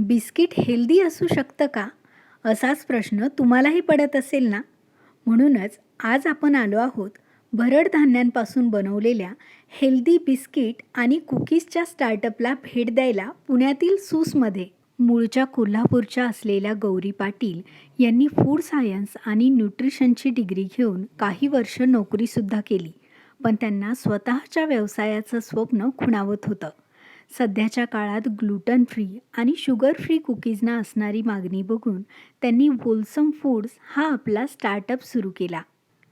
Biscuit healthy असू शकतं का? असाच प्रश्न तुम्हालाही पडत असेल ना? म्हणूनच आज आपण आलो आहोत भरड धान्यांपासून बनवलेल्या हेल्दी बिस्किट आणि कुकीजच्या स्टार्टअपला भेट द्यायला पुण्यातील सूसमध्ये. मूळच्या कोल्हापूरच्या असलेल्या गौरी पाटील यांनी फूड सायन्स आणि न्यूट्रिशनची डिग्री घेऊन काही वर्ष नोकरीसुद्धा केली. पण त्यांना स्वतःच्या व्यवसायाचं स्वप्न खुणावत होतं. सध्याच्या काळात ग्लुटन फ्री आणि शुगर फ्री कुकीजना असणारी मागणी बघून त्यांनी वोलसम फूड्स हा आपला स्टार्टअप सुरू केला.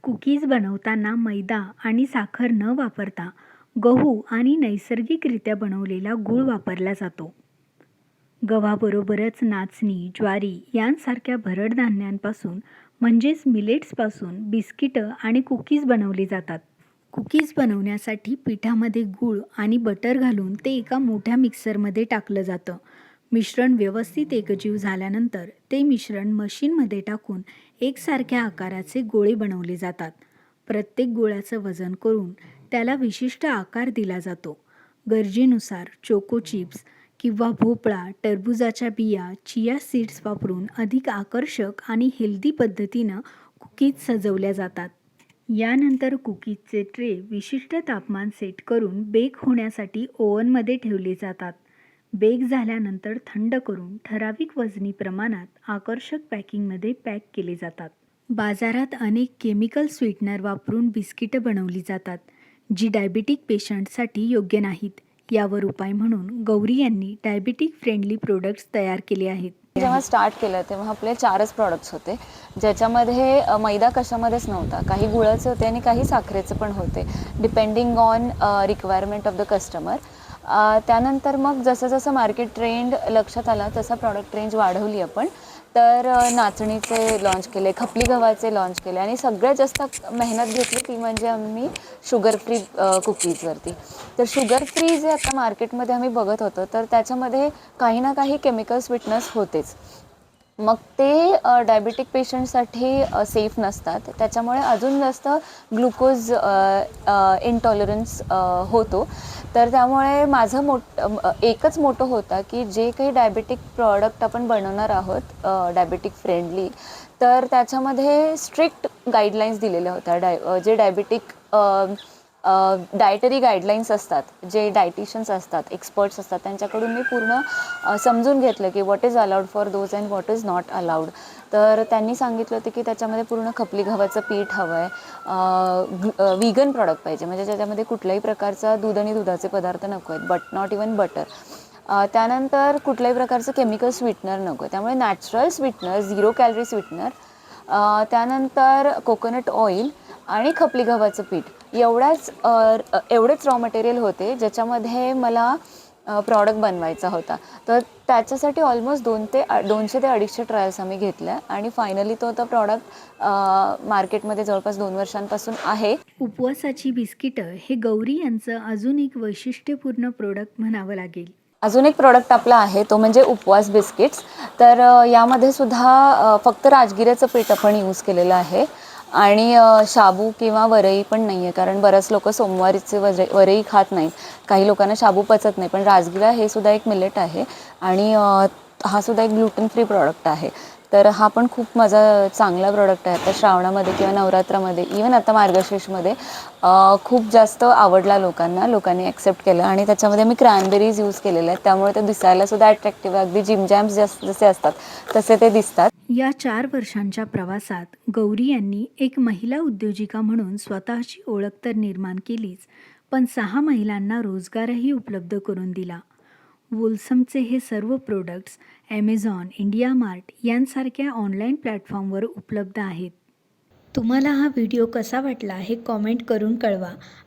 कुकीज बनवताना मैदा आणि साखर न वापरता गहू आणि नैसर्गिकरित्या बनवलेला गूळ वापरला जातो. गव्हाबरोबरच नाचणी ज्वारी यांसारख्या भरड धान्यांपासून म्हणजेच मिलेट्सपासून बिस्किटं आणि कुकीज बनवली जातात. कुकीज बनवण्यासाठी पिठामध्ये गूळ आणि बटर घालून ते एका मोठ्या मिक्सरमध्ये टाकलं जातं. मिश्रण व्यवस्थित एकजीव झाल्यानंतर ते मिश्रण मशीनमध्ये टाकून एकसारख्या आकाराचे गोळे बनवले जातात. प्रत्येक गोळ्याचं वजन करून त्याला विशिष्ट आकार दिला जातो. गरजेनुसार चोको चिप्स किंवा भोपळा टरबुजाच्या बिया चिया सीड्स वापरून अधिक आकर्षक आणि हेल्दी पद्धतीनं कुकीज सजवल्या जातात. यानंतर कुकीजचे ट्रे विशिष्ट तापमान सेट करून बेक होण्यासाठी ओव्हनमध्ये ठेवले जातात. बेक झाल्यानंतर थंड करून ठराविक वजनी प्रमाणात आकर्षक पॅकिंगमध्ये पॅक केले जातात. बाजारात अनेक केमिकल स्वीटनर वापरून बिस्किटं बनवली जातात जी डायबिटिक पेशंटसाठी योग्य नाहीत. यावर उपाय म्हणून गौरी यांनी डायबिटिक फ्रेंडली प्रोडक्ट्स तयार केले आहेत. जेव्हा स्टार्ट केलं तेव्हा आपले चारच प्रॉडक्ट्स होते. ज्याच्यामध्ये मैदा कशामध्येच नव्हता. काही गुळाचे होते आणि काही साखरेचे पण होते depending on requirement of the customer त्यानंतर मग जसं जसं मार्केट ट्रेंड लक्षात आला तसा प्रॉडक्ट रेंज वाढवली आपण. तर नाचणीचे लॉन्च केले खपली गव्हाचे लॉन्च केले आणि सगळ्यात जास्त मेहनत घेतली ती म्हणजे आम्ही शुगर फ्री कुकीजवरती तर शुगर फ्री जे आता मार्केटमध्ये आम्ही बघत होतो तर त्याच्यामध्ये काही ना काही केमिकल स्वीटनेस होतेच. मग ते डायबेटिक पेशंटसाठी सेफ नसतात. त्याच्यामुळे अजून जास्त ग्लुकोज इंटॉलरन्स होतो. तर त्यामुळे माझं मोठ एकच मोठं होतं की जे काही डायबेटिक प्रॉडक्ट आपण बनवणार आहोत डायबेटिक फ्रेंडली तर त्याच्यामध्ये स्ट्रिक्ट गाईडलाईन्स दिलेल्या होत्या. डाय जे डायबेटिक डायटरी गाईडलाईन्स असतात जे डायटिशियन्स असतात एक्सपर्ट्स असतात त्यांच्याकडून मी पूर्ण समजून घेतलं की what is allowed for those and what is not allowed तर त्यांनी सांगितलं होतं की त्याच्यामध्ये पूर्ण खपली गव्हाचं पीठ हवं आहे व्हिगन प्रॉडक्ट पाहिजे. म्हणजे ज्याच्यामध्ये कुठल्याही प्रकारचा दूध आणि दुधाचे पदार्थ नको आहेत. बट नॉट इवन बटर त्यानंतर कुठल्याही प्रकारचं केमिकल स्वीटनर नको आहे त्यामुळे natural sweetener zero calorie sweetener त्यानंतर कोकोनट ऑइल आणि खपली गव्हाचं पीठ. एवढ्याच एवढेच रॉ मटेरियल होते ज्याच्यामध्ये मला प्रॉडक्ट बनवायचा होता. तर त्याच्यासाठी ऑलमोस्ट दोन ते दोनशे ते अडीचशे ट्रायल्स आम्ही घेतल्या आणि फायनली तो आता प्रॉडक्ट मार्केटमध्ये जवळपास दोन वर्षांपासून आहे. उपवासाची बिस्किटं हे गौरी यांचं अजून एक वैशिष्ट्यपूर्ण प्रोडक्ट म्हणावं लागेल. अजून एक प्रॉडक्ट आपला आहे तो म्हणजे उपवास बिस्किट्स तर यामध्ये सुद्धा फक्त राजगिऱ्याचं पीठ आपण यूज केलेलं आहे. आणि शाबू किंवा वरई पण नाही आहे कारण बरेच लोक सोमवारीचे वज वरई खात नाहीत. काही लोकांना शाबू पचत नाही पण राजगिरा हे सुद्धा एक मिलेट आहे. आणि हा सुद्धा एक ग्लुटन फ्री प्रॉडक्ट आहे. तर हा पण खूप माझा चांगला प्रोडक्ट आहे. आता श्रावणामध्ये किंवा नवरात्रामध्ये इवन आता मार्गशीर्षमध्ये खूप जास्त आवडला लोकांना. लोकांनी ॲक्सेप्ट केलं. आणि त्याच्यामध्ये मी क्रॅनबेरीज यूज केलेले आहेत. त्यामुळे ते दिसायला सुद्धा अट्रॅक्टिव्ह आहे. अगदी जिम जॅम्स जसे असतात तसे ते दिसतात. या चार वर्षांच्या प्रवासात गौरी यांनी एक महिला उद्योजिका म्हणून स्वतःची ओळख तर निर्माण केलीच पण सहा महिलांना रोजगारही उपलब्ध करून दिला. वोल्समचे हे सर्व प्रोडक्ट्स ॲमेझॉन इंडिया मार्ट यांसारख्या ऑनलाईन प्लॅटफॉर्मवर उपलब्ध आहेत. तुम्हाला हा व्हिडिओ कसा वाटला हे कॉमेंट करून कळवा.